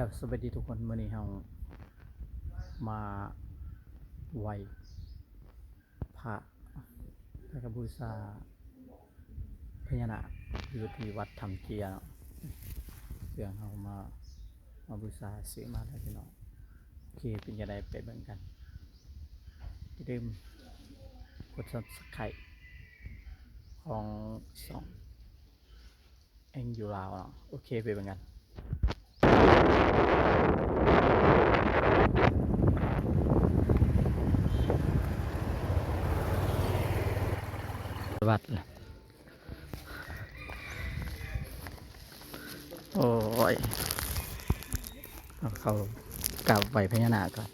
กับสวัสดีทุกคนมื่อนี้เรามาไหวพระพระบูชาพญานาคอยู่ที่วัดธรรมเกียร์เนาะเพื่อเรามามาบูชาซื้อมาแล้วพี่น้องโอเคเป็นยังไงไปเบิ่งกันอย่าลืมกด subscribe ของสองเอ็งอยู่ลาวเนาะโอเคไปเบิ่งกัน วัด โอ้ยเอาเขากลับไหวพญานาคก่อน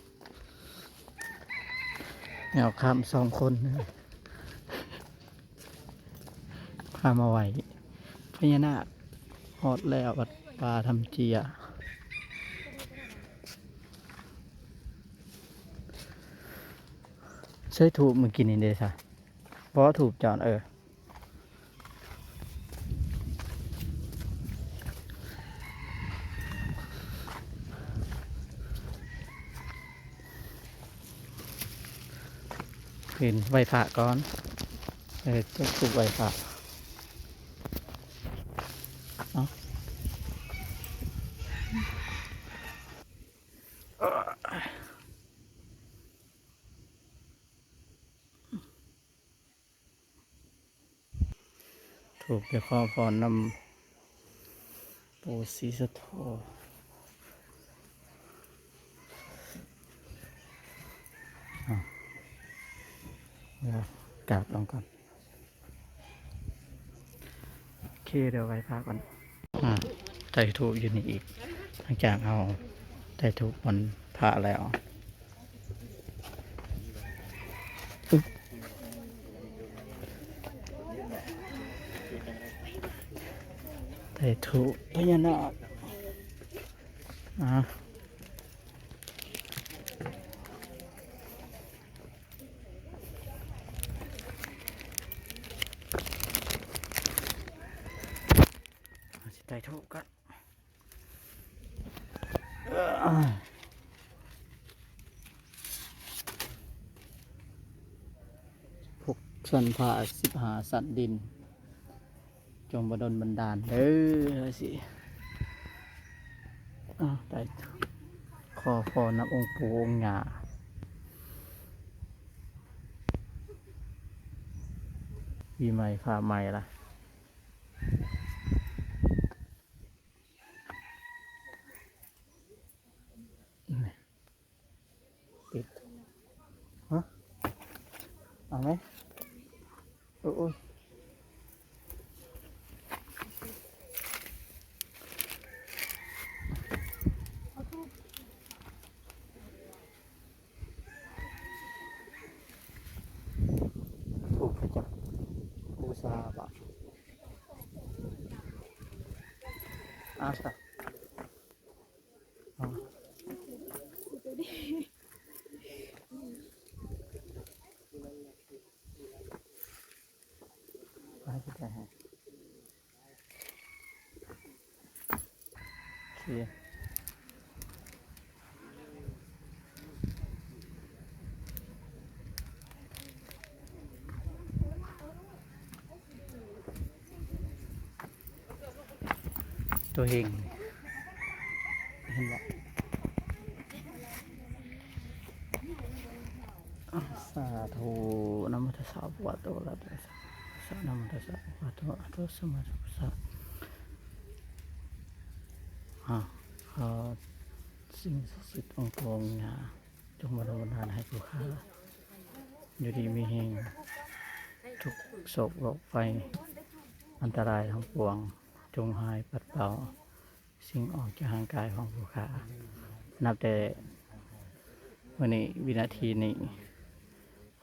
เนี่าข้ามสองคนนะข้ามมาไหวพญานาคหอดแล้ววัดป่าทำเจียใช้ถูกเมื่อกี้นี่เด้ค่ะเพราะถูกจอดเออ เห็นไวผ่าก่อนเออจะถูกไวผ่าเอาถูกเดี๋ยวขอพรนำปูสีสะโทเอาเดี๋ยวกราบลงก่อน โอ เดี๋ยวไว้พักก่อนอ่าไต่ถูกอยู่นี่อีก หลังจากเอาไต่ถูกบนพระแล้วอึ๊บไต่ถูกพญานาคอ่า เอาสิไต่ถูกกันพวกส่วนผ่าสิบหาสัตว์ดิน จงบดลบันดาลเด้อสิอ้าวได้ขอพรนับองค์ปู่องค์หยาปีใหม่ผ่าใหม่ละนี่ปิดฮะ เอาไหมโอ้ยถูกไปจับบูชาบะอาสะเอาไปที่ไหนฮะโอเค ตัวเองเห็นบ่อะสาธุนะโมตัสสะภะวะโตอะระหะโตสัมมาสัมพุทธัสสะนะโมตัสสะภะวะโตอะระหะโตสัมมาสัมพุทธัสสะอะขอสิ่งศักดิ์สิทธิ์องค์พระองค์ญาจงมาดลบันดาลให้ผู้ค้าอยู่ดีมีแห่งทุกโศกโรคไฟอันตรายทั้งปวง จงหายปัดเป่า สิ่งออกจากห่างกายของผู้ค้านับแต่วันนี้วินาทีนี้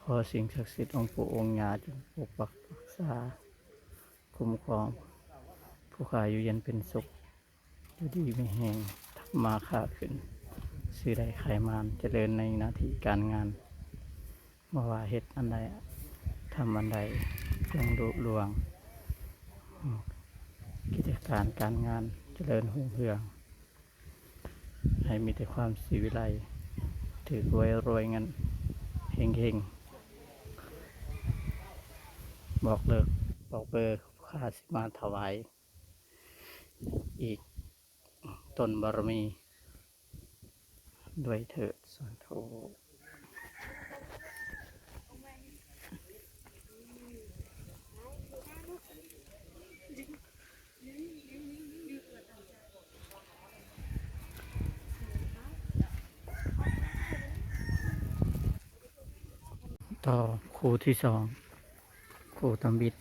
ขอสิ่งศักดิ์สิทธิ์องค์ปู่องค์ญาจงปกปักรักษา คุ้มครอง ผู้ค้าอยู่เย็นเป็นสุขอยู่ดีไม่แห้งทำมาค้าขึ้นซื้อได้ขายมานเจริญในหนาทีการงานบ่ว่าเฮ็ดอันใดทำอันใดจงรุลวง กิจการการงานเจริญหุ่งเรือง ให้มีแต่ความสีวิไลถือรวยรวยเงินเฮงเฮงบอกเลิกบอกเบอร์ค่าสิมาถวาย อีกตนบารมี ด้วยเถิดสาธุ ต่อครูที่สองครูตำบิด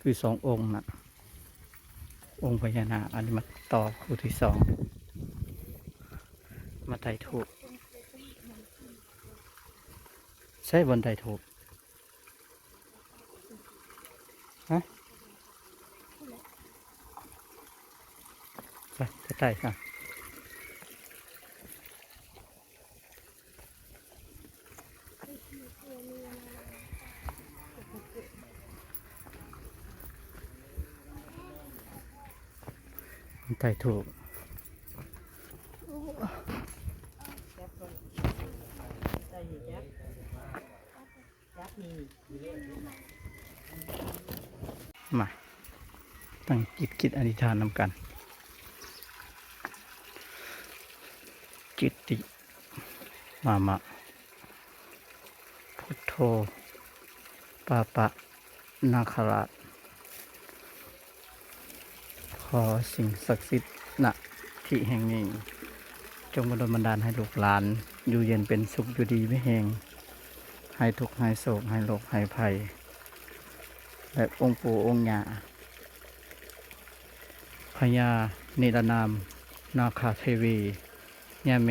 คือสององค์นะองค์พญานาคอันนี้มาต่อครูที่สองมาไต่ถูกใช่บนไต่ถูกฮะไปไปไต่ค่ะ ไต่ถูก มา ตั้งจิตคิดอธิษฐานนำกัน จิตติ มามะ พุทโธปาปะนาคราช ขอสิ่งศักดิ์สิทธิ์ณที่แห่งนี้ จงบันดลบันดาลให้ลูกหลาน อยู่เย็นเป็นสุขอยู่ดีไม่แหงให้ทุกข์ให้โศกให้โรคให้ภัย และองค์ปู่องค์ยาพญานิรนาม นาคาเทวียาเม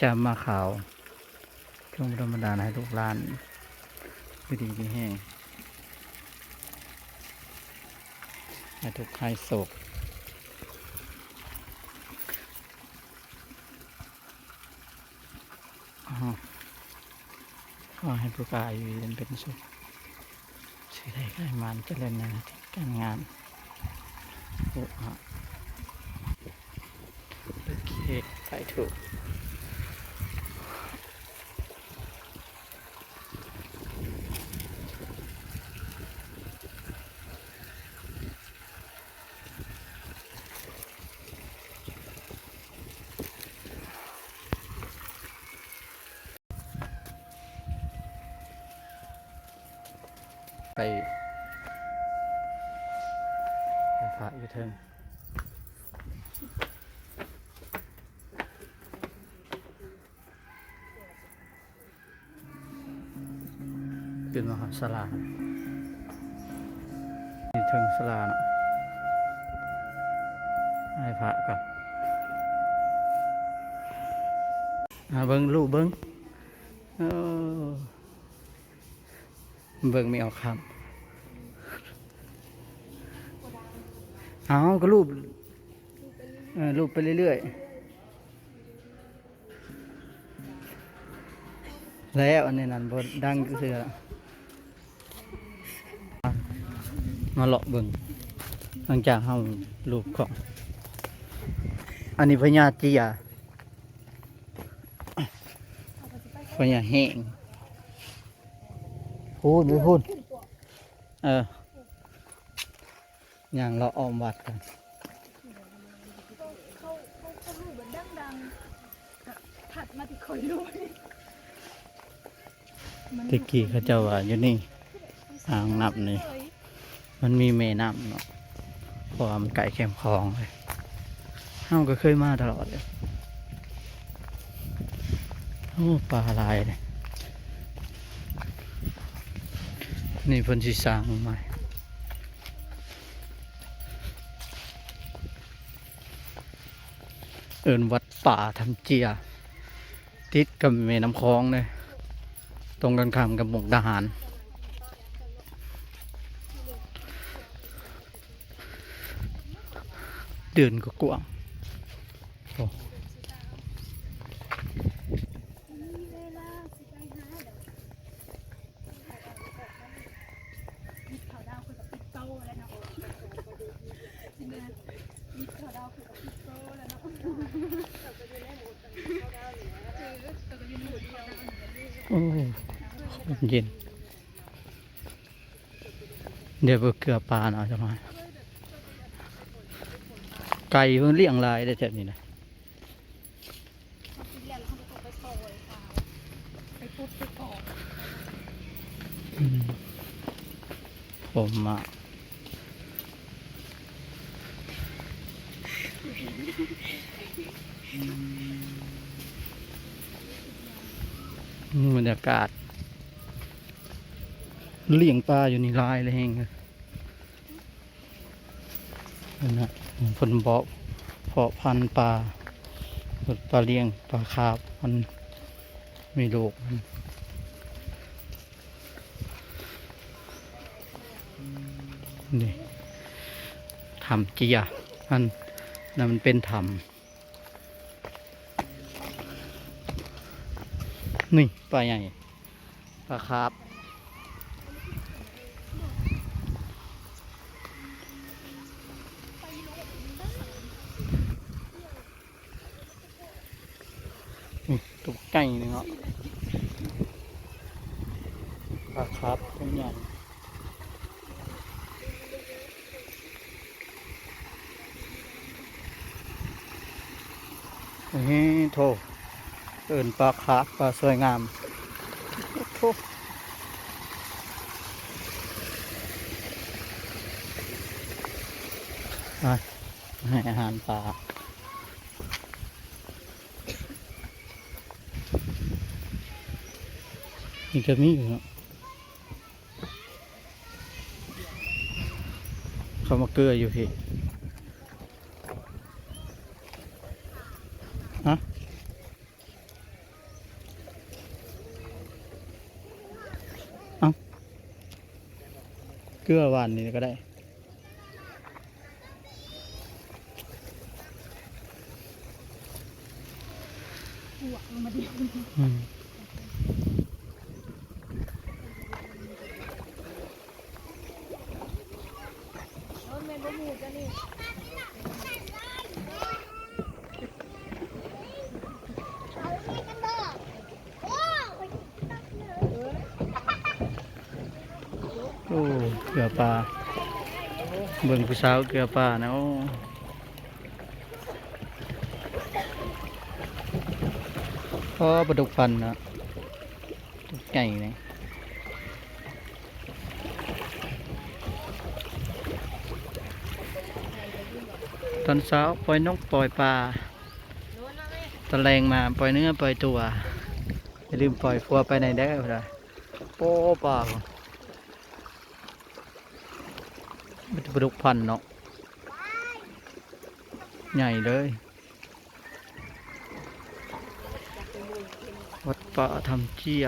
จามาขาว จงบันดลบันดาลให้ลูกหลานอยู่ดีไม่แห้ง ให้ทุกข์ให้โศกอ๋อขอให้ผู้กายอยู่เย็นเป็นสุขสิ่งใดก็ให้มันเจริญในหน้าที่การงานโอ้ฮะโอเคไปถูก ไปไปพระอยู่เทิงขึ้นมาหาสลานี่เทิงสลาเนาะให้พระก่อนอ่าเบิ้งลูกเบิ้งเออ เบิ้งไม่ออกคำเอาก็รูปเออรูปไปเรื่อยๆ แล้วอันนี้นั่นบนดังก็คือมาเลาะเบิ่งหลังจากเฮารูปของ อันนี้พญาเจียพญาแห้ง พูดไม่พูดเออย่างเราออมวัดกันเขาเขาเขาลูกแบบดังดังถัดมาที่คอยลูกตะกี้เขาเจ้าว่าอยู่นี่อ่างน้ำนี่มันมีแม่น้ำเนาะเพราะว่ามันไก่แคมคลองเลยเฮาก็เคยมาตลอดเลยโอ้ปลาลายเลย นี่เพิ่นสิสร้างใหม่เอินวัดป่าทำเจีย ติดกับแม่น้ำคลองเลยตรงกันข้ามกับหมกทหาร เดือนก็กว้างโอ้ มีเวลาสิไปหาเดี๋ยวมีข่าวดาวคุยกับพี่โตแล้วเนาะจริงๆมีข่าวดาวคุยกับพี่โตแล้วเนาะ โอ้ย เย็น เดี๋ยวไปเกลือปลาหน่อยจะมาไก่เพิ่นเลี้ยงลายได้แถบนี้นะเขากินะผมอะมบรรยากาศ เลี้ยงปลาอยู่นี่ลายเลยเองนั่นนะผลบอกเพาะพันธุ์ปลาปลาเลี้ยงปลาคาบมันไมีลูกมันนี่ทำเจียมันนั่นมันเป็นทำนี่ปลาใหญ่ปลาคาบ ตุกไก่หนึ่งเนาะปลาครับตัวใหญ่เฮ้ยโถเอินปลาครับปลาสวยงามโถไปให้อาหารปลา นี่ก็มีอยู่เนาะเขามาเกลืออยู่พี่ฮะเอาเกลือหวานนี่ก็ได้หัวเอามาเดียว อืม เออแม่บ่หมูจ้ะนี่ โอ้เกลือปลาเบิ่งผู้สาวเกลือปลานะโอ้พอปลาดุกพันนะดุกใหญ่เลยตอนเช้าปล่อยนกปล่อยปลาตอนแรงมาปล่อยเนื้อปล่อยตัวอย่าลืมปล่อยฟัวไปไหนได้เลยโป้ปลา มันจะปลาดุกพันธุ์เนาะใหญ่เลยวัดป่าทำเจีย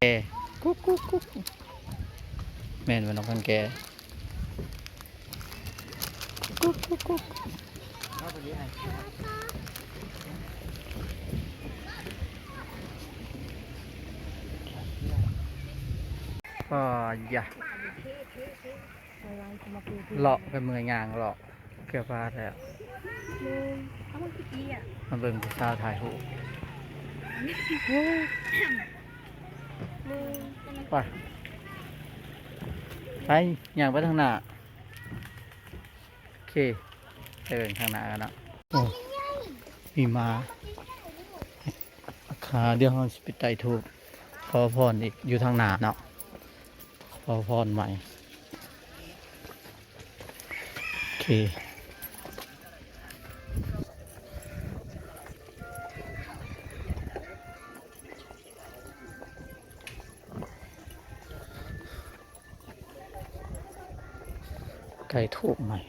แกกุ๊กกุ๊กกุ๊กแม่นมันน้องพันแกกุ๊กกุ๊กกุ๊ก ก็อย่ะเลาะไปเมืองยางเลาะเกือบพลาดแล้วลุงเอามากี่ปีอะมาเบิ่งผู้สาวถ่ายรูไปไปอย่างไปทางหน้าโอเคไปเบิ่งทางหน้ากันเนาะโอ้มีมาขาเดี๋ยวเราสิไปไต่ทูบขอพรอีกอยู่ทางหน้าเนาะ ขอพรใหม่ โอเคไก่ทูบใหม่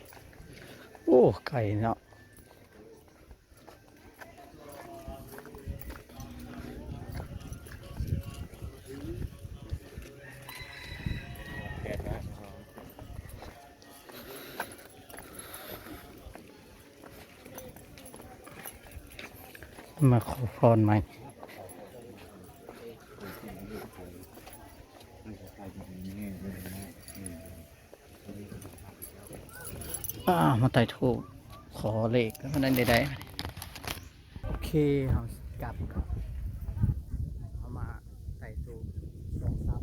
โอ้ ไก่เนาะ มาขอพรใหม่อ่ามาไต่ทูขอเลขแล้วมันได้ได้เรากลับก่อนเอามาใส่ตู้ลงซับ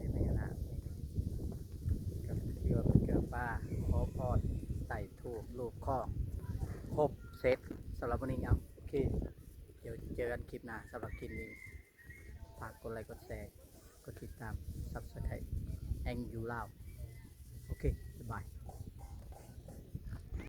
นี่เป็นนาดนี้กับที่ว่าเกือป้าขอพอดใส่ถูกลูกข้อครบเซตสำหรับวันนี้เอาโอ เคเดี๋ยวเจอกันคลิปหน้าสำหรับคลิปนี้ฝากกดไลค์กดแชร์กดติดตาม subscribe แองยูลาวโอเค บ๊ายบาย